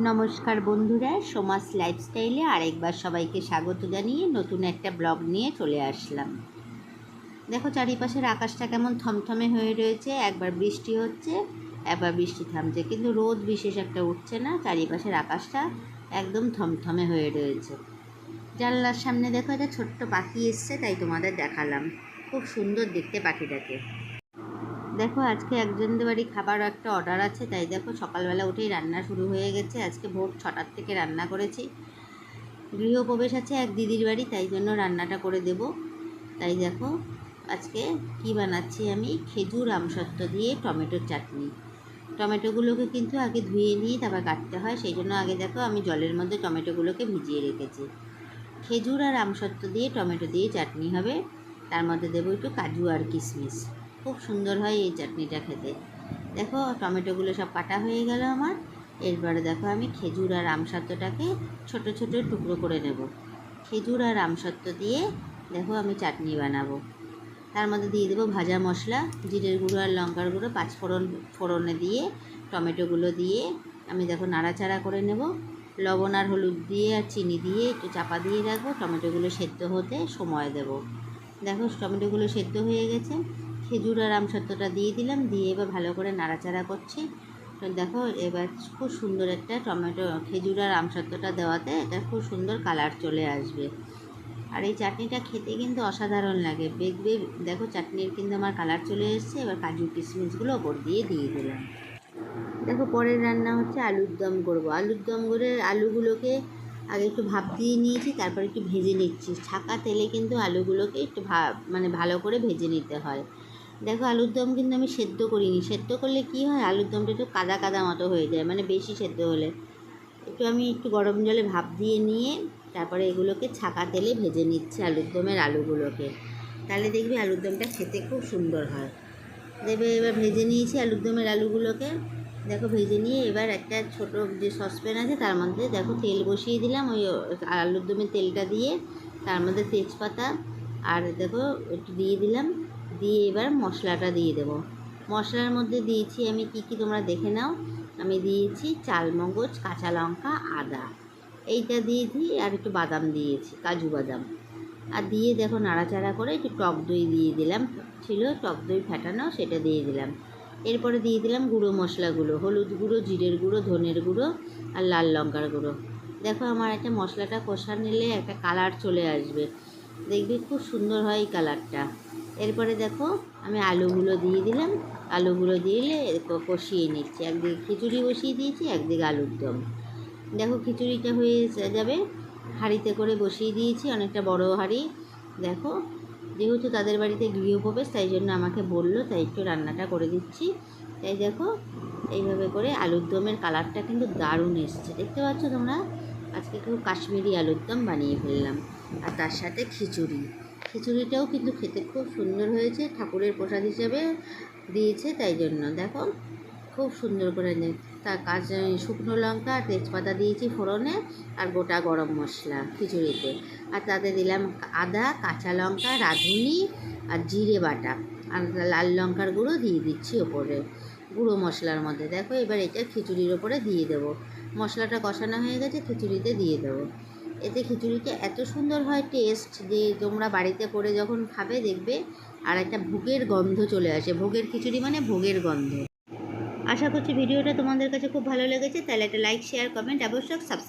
নমস্কার বন্ধুরা সমাজ লাইফস্টাইলে আরেকবার সবাইকে স্বাগত জানিয়ে নতুন একটা ব্লগ নিয়ে চলে আসলাম। দেখো চারিপাশের আকাশটা কেমন থমথমে হয়ে রয়েছে, একবার বৃষ্টি হচ্ছে, একবার বৃষ্টি থামছে, কিন্তু রোদ বিশেষ একটা উঠছে না, চারিপাশের আকাশটা একদম থমথমে হয়ে রয়েছে। জানলার সামনে দেখো, একটা ছোট্ট পাখি এসছে, তাই তোমাদের দেখালাম। খুব সুন্দর দেখতে পাখিটাকে। দেখো, আজকে একজনদের বাড়ি খাবার একটা অর্ডার আছে, তাই দেখো সকালবেলা উঠেই রান্না শুরু হয়ে গেছে। আজকে ভোর ছটার থেকে রান্না করেছি। গৃহপ্রবেশ আছে এক দিদির বাড়ি, তাই জন্য রান্নাটা করে দেব। তাই দেখো, আজকে কি বানাচ্ছি আমি? খেজুর আমসত্ত্ব দিয়ে টমেটোর চাটনি। টমেটোগুলোকে কিন্তু আগে ধুয়ে নিয়ে তারপর কাটতে হয়, সেই জন্য আগে দেখো আমি জলের মধ্যে টমেটোগুলোকে ভিজিয়ে রেখেছি। খেজুর আর আমসত্ত্ব দিয়ে টমেটো দিয়ে চাটনি হবে। তার মধ্যে দেবো একটু কাজু আর কিশমিশ। খুব সুন্দর হয় এই চাটনিটা খেতে। দেখো, টমেটোগুলো সব কাটা হয়ে গেল আমার। এরপরে দেখো, আমি খেজুর আর আমসত্ত্বটাকে ছোট ছোট টুকরো করে নেব। খেজুর আর আমসত্ত্ব দিয়ে দেখো, আমি চাটনি বানাবো। তার মধ্যে দিয়ে দেবো ভাজা মশলা, জিরের গুঁড়ো আর লঙ্কার গুঁড়ো পাঁচ ফোড়ন ফোড়নে দিয়ে, টমেটোগুলো দিয়ে আমি দেখো, নাড়াচাড়া করে নেব। লবণ আর হলুদ দিয়ে আর চিনি দিয়ে একটু চাপা দিয়ে রাখব। টমেটোগুলো সেদ্ধ হতে সময় দেব। দেখো, টমেটোগুলো সেদ্ধ হয়ে গেছে। খেজুর আর আমসত্ত্বটা দিয়ে দিলাম, দিয়ে এবার ভালো করে নাড়াচাড়া করছি। তো দেখো, এবার খুব সুন্দর একটা টমেটো, খেজুর আর আমসত্ত্বটা দেওয়াতে এটা খুব সুন্দর কালার চলে আসবে। আর এই চাটনিটা খেতে কিন্তু অসাধারণ লাগে। দেখবে দেখো চাটনির কিন্তু আমার কালার চলে এসেছে, এবার কাজু কিশমিশগুলো ওপর দিয়ে দিয়ে দিলাম। দেখো পরের রান্না হচ্ছে আলুর দম করব। আলুর দম করে আলুগুলোকে আগে একটু ভাপ দিয়ে নিয়েছি, তারপর একটু ভেজে নিচ্ছি। ছাকা তেলে কিন্তু আলুগুলোকে একটু ভাব মানে ভালো করে ভেজে নিতে হয়। দেখো আলুর দম কিন্তু আমি সেদ্ধ করিনি। সেদ্ধ করলে কি হয়? আলুর দমটা একটু কাদা কাদা মতো হয়ে যায় মানে বেশি সেদ্ধ হলে। একটু আমি একটু গরম জলে ভাপ দিয়ে নিয়ে তারপরে এগুলোকে ছাকা তেলে ভেজে নিচ্ছি আলুর দমের আলুগুলোকে। তাহলে দেখবি আলুর দমটা খেতে খুব সুন্দর হয়। দেবে এবার ভেজে নিয়েছি আলুর দমের আলুগুলোকে। দেখো ভেজে নিয়ে এবার একটা ছোট যে সসপ্যান আছে তার মধ্যে দেখো তেল বসিয়ে দিলাম ওই আলুর দমের তেলটা দিয়ে। তার মধ্যে তেজপাতা আর দেখো একটু দিয়ে দিলাম। দিয়ে এবার মশলাটা দিয়ে দেবো। মশলার মধ্যে দিয়েছি আমি কি কি তোমরা দেখে নাও। আমি দিয়েছি চালমগজ, কাঁচা লঙ্কা, আদা। এইটা দিয়েছি আর একটু বাদাম দিয়েছি, কাজু বাদাম। আর দিয়ে দেখো নাড়াচাড়া করে একটু টক দই দিয়ে দিলাম। ছিল টক দই ফেটানো, সেটা দিয়ে দিলাম। এরপরে দিয়ে দিলাম গুঁড়ো মশলাগুলো, হলুদ গুঁড়ো, জিরের গুঁড়ো, ধনের গুঁড়ো আর লাল লঙ্কার গুঁড়ো। দেখো আমার একটা মশলাটা কষা নিলে একটা কালার চলে আসবে। দেখবি খুব সুন্দর হয় এই কালারটা। এরপরে দেখো, আমি আলুগুলো দিয়ে দিলাম। আলুগুলো দিলে কষিয়ে নিচ্ছি। একদিকে খিচুড়ি বসিয়ে দিয়েছি, একদিকে আলুর দম। দেখো, খিচুড়িটা হয়ে যাবে। হাঁড়িতে করে বসিয়ে দিয়েছি অনেকটা বড় হাঁড়ি। দেখো, যেহেতু তাদের বাড়িতে গৃহপ্রবেশ, তাই জন্য আমাকে বলল, তাই একটু রান্নাটা করে দিচ্ছি। তাই দেখো, এইভাবে করে আলুর দমের কালারটা কিন্তু দারুণ এসছে। দেখতে পাচ্ছ তোমরা? আজকে খুব কাশ্মীরি আলুর দম বানিয়ে ফেললাম। আর তার সাথে খিচুড়ি। খিচুড়িটাও কিন্তু খেতে খুব সুন্দর হয়েছে, ঠাকুরের প্রসাদ হিসেবে দিয়েছে তাই জন্য। দেখো, খুব সুন্দর করে নে তার কাঁচা শুকনো লঙ্কা আর তেজপাতা দিয়েছি ফোড়নে আর গোটা গরম মশলা খিচুড়িতে। আর তাতে দিলাম আদা, কাঁচা লঙ্কা, রাঁধুনি আর জিরে বাটা। আর লাল লঙ্কার গুঁড়ো দিয়ে দিচ্ছি ওপরে, গুঁড়ো মশলার মধ্যে। দেখো, এবার এটা খিচুড়ির ওপরে দিয়ে দেবো। মশলাটা কষানো হয়ে গেছে, খিচুড়িতে দিয়ে দেবো। এতে খিচুড়িটা এত সুন্দর হয় টেস্ট যে তোমরা বাড়িতে করে যখন খাবে দেখবে, আর একটা ভোগের গন্ধ চলে আসে। ভোগের খিচুড়ি মানে ভোগের গন্ধ। আশা করছি ভিডিওটা তোমাদের কাছে খুব ভালো লেগেছে, তাহলে একটা লাইক শেয়ার কমেন্ট অবশ্যই সাবস্ক্রাইব